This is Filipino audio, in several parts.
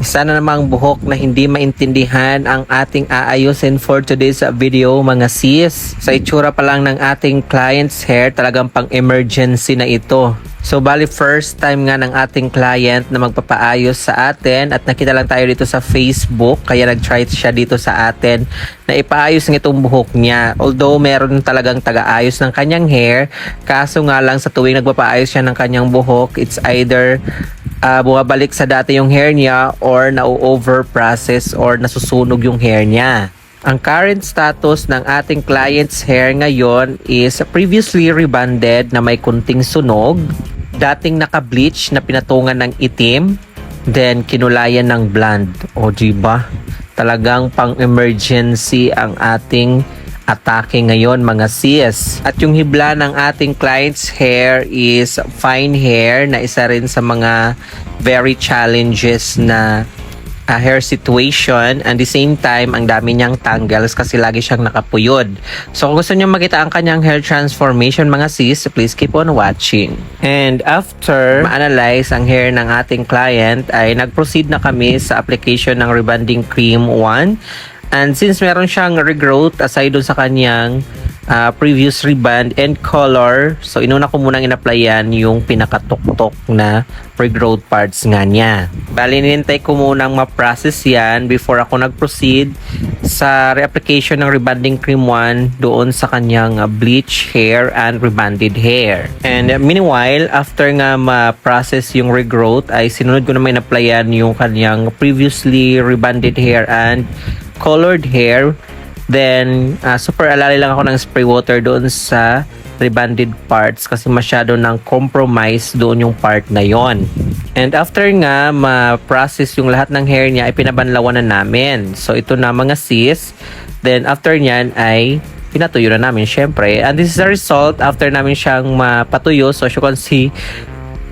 Isa na namang buhok na hindi maintindihan ang ating aayusin for today's video mga sis. Sa itsura pa lang ng ating client's hair, talagang pang emergency na ito. So bali first time nga ng ating client na magpapaayos sa atin at nakita lang tayo dito sa Facebook kaya nag-try siya dito sa atin na ipaayos ng itong buhok niya. Although meron talagang taga-ayos ng kanyang hair, kaso nga lang sa tuwing nagpapaayos siya ng kanyang buhok, it's either uh, bumabalik sa dati yung hair niya or na-over process or nasusunog yung hair niya. Ang current status ng ating client's hair ngayon is previously rebonded na may kunting sunog, dating naka-bleach na pinatungan ng itim, then kinulayan ng blonde. O di ba? Talagang pang-emergency ang ating atake ngayon mga sis. At yung hibla ng ating client's hair is fine hair na isa rin sa mga very challenges na uh, hair situation and the same time ang dami niyang tangles kasi lagi siyang nakapuyod. So kung gusto niyo makita ang kanyang hair transformation mga sis, please keep on watching. And after ma-analyze ang hair ng ating client ay nag-proceed na kami sa application ng rebonding cream 1 And since meron siyang regrowth aside dun sa kanyang uh, previous reband and color, so inuna ko munang in-applyan yung pinakatuktok na regrowth parts nga niya. Bali, nintay ko munang ma-process yan before ako nag-proceed sa reapplication ng rebonding cream 1 doon sa kanyang uh, bleach hair and rebonded hair. And uh, meanwhile, after nga ma-process yung regrowth, ay sinunod ko naman in-applyan yung kanyang previously rebonded hair and colored hair. Then, uh, super alali lang ako ng spray water doon sa rebonded parts kasi masyado ng compromise doon yung part na yon. And after nga ma-process yung lahat ng hair niya, ay pinabanlawan na namin. So, ito na mga sis. Then, after nyan ay pinatuyo na namin syempre. And this is the result after namin siyang mapatuyo. So, as you can see,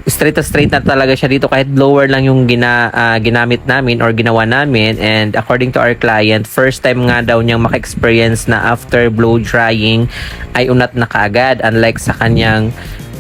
straight to straight na talaga siya dito. Kahit blower lang yung gina, uh, ginamit namin or ginawa namin. And according to our client first time nga daw niyang maka-experience na after blow drying ay unat na kaagad. Unlike sa kanyang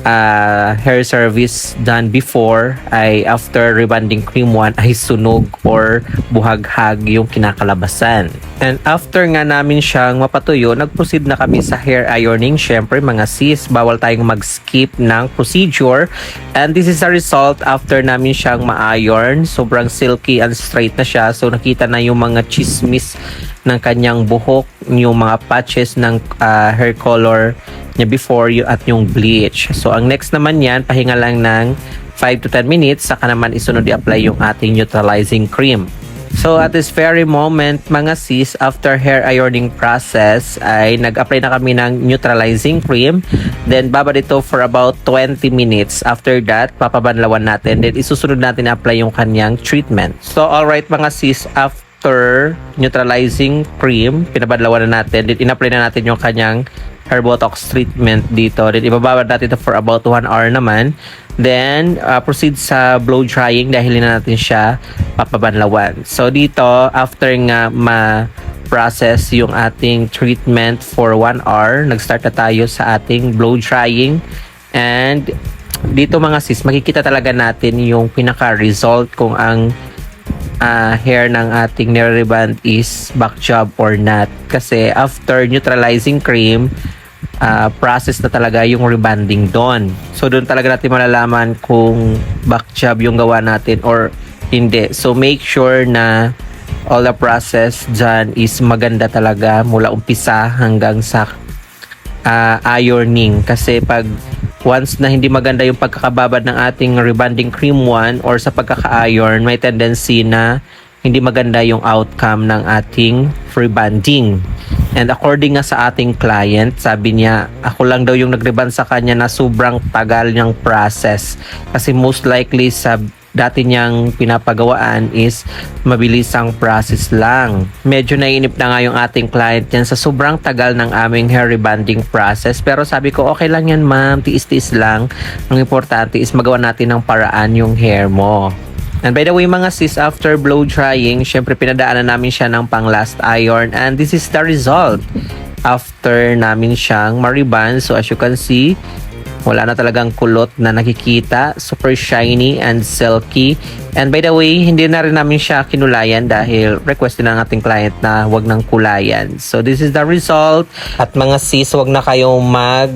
uh, hair service done before ay after rebonding cream 1 ay sunog or buhaghag yung kinakalabasan. And after nga namin siyang mapatuyo, nag-proceed na kami sa hair ironing. Syempre mga sis, bawal tayong mag-skip ng procedure. And this is a result after namin siyang ma-iron. Sobrang silky and straight na siya. So nakita na yung mga chismis ng kanyang buhok, yung mga patches ng uh, hair color niya before you at yung bleach. So ang next naman yan, pahinga lang ng 5 to 10 minutes, saka naman isunod i-apply yung ating neutralizing cream. So at this very moment, mga sis, after hair ironing process, ay nag-apply na kami ng neutralizing cream. Then babad ito for about 20 minutes. After that, papabanlawan natin. Then isusunod natin na-apply yung kanyang treatment. So alright mga sis, after neutralizing cream, pinabadlawan na natin. Then in-apply na natin yung kanyang hair botox treatment dito. Then ibababad natin ito for about 1 hour naman. Then uh, proceed sa blow drying dahil na natin siya papabanlawan. So dito after nga ma process yung ating treatment for 1 hour, nag-start na tayo sa ating blow drying and dito mga sis, makikita talaga natin yung pinaka-result kung ang uh, hair ng ating nire-reband is back job or not. Kasi after neutralizing cream, uh, process na talaga yung rebanding doon. So doon talaga natin malalaman kung back job yung gawa natin or hindi. So make sure na all the process dyan is maganda talaga mula umpisa hanggang sa uh, ironing. Kasi pag once na hindi maganda yung pagkakababad ng ating rebonding cream 1 or sa pagkaka-iron, may tendency na hindi maganda yung outcome ng ating rebonding. And according nga sa ating client, sabi niya, ako lang daw yung nagreban sa kanya na sobrang tagal niyang process. Kasi most likely sa dati niyang pinapagawaan is mabilis ang process lang. Medyo naiinip na nga yung ating client yan sa sobrang tagal ng aming hair rebonding process. Pero sabi ko, okay lang yan ma'am, tiis-tiis lang. Ang importante is magawa natin ng paraan yung hair mo. And by the way mga sis, after blow drying, syempre pinadaanan namin siya ng pang last iron and this is the result after namin siyang mariban. So as you can see, Wala na talagang kulot na nakikita. Super shiny and silky. And by the way, hindi na rin namin siya kinulayan dahil request din ng ating client na wag ng kulayan. So this is the result. At mga sis, wag na kayong mag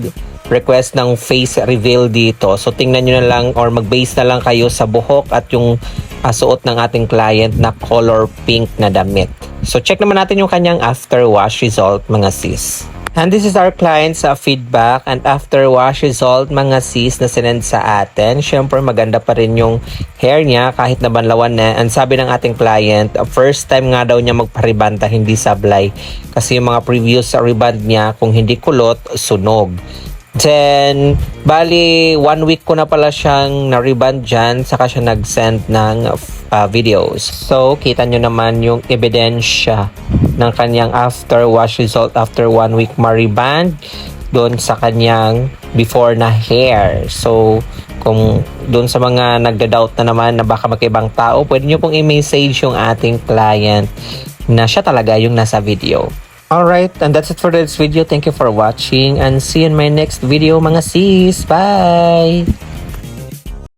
request ng face reveal dito. So tingnan nyo na lang or mag-base na lang kayo sa buhok at yung ah, suot ng ating client na color pink na damit. So check naman natin yung kanyang after wash result mga sis. And this is our client's uh, feedback and after wash result mga sis na sinend sa atin. Siyempre maganda pa rin yung hair niya kahit nabanlawan na. And sabi ng ating client, uh, first time nga daw niya magparibanda hindi sablay. Kasi yung mga previous uh, reband niya kung hindi kulot, sunog. Then, bali, one week ko na pala siyang na-reband dyan, saka siya nag-send ng uh, videos. So, kita nyo naman yung ebidensya ng kanyang after wash result after one week ma-reband doon sa kanyang before na hair. So, kung doon sa mga nagda-doubt na naman na baka magkaibang tao, pwede nyo pong i-message yung ating client na siya talaga yung nasa video. Alright, and that's it for this video. Thank you for watching and see you in my next video mga sis. Bye!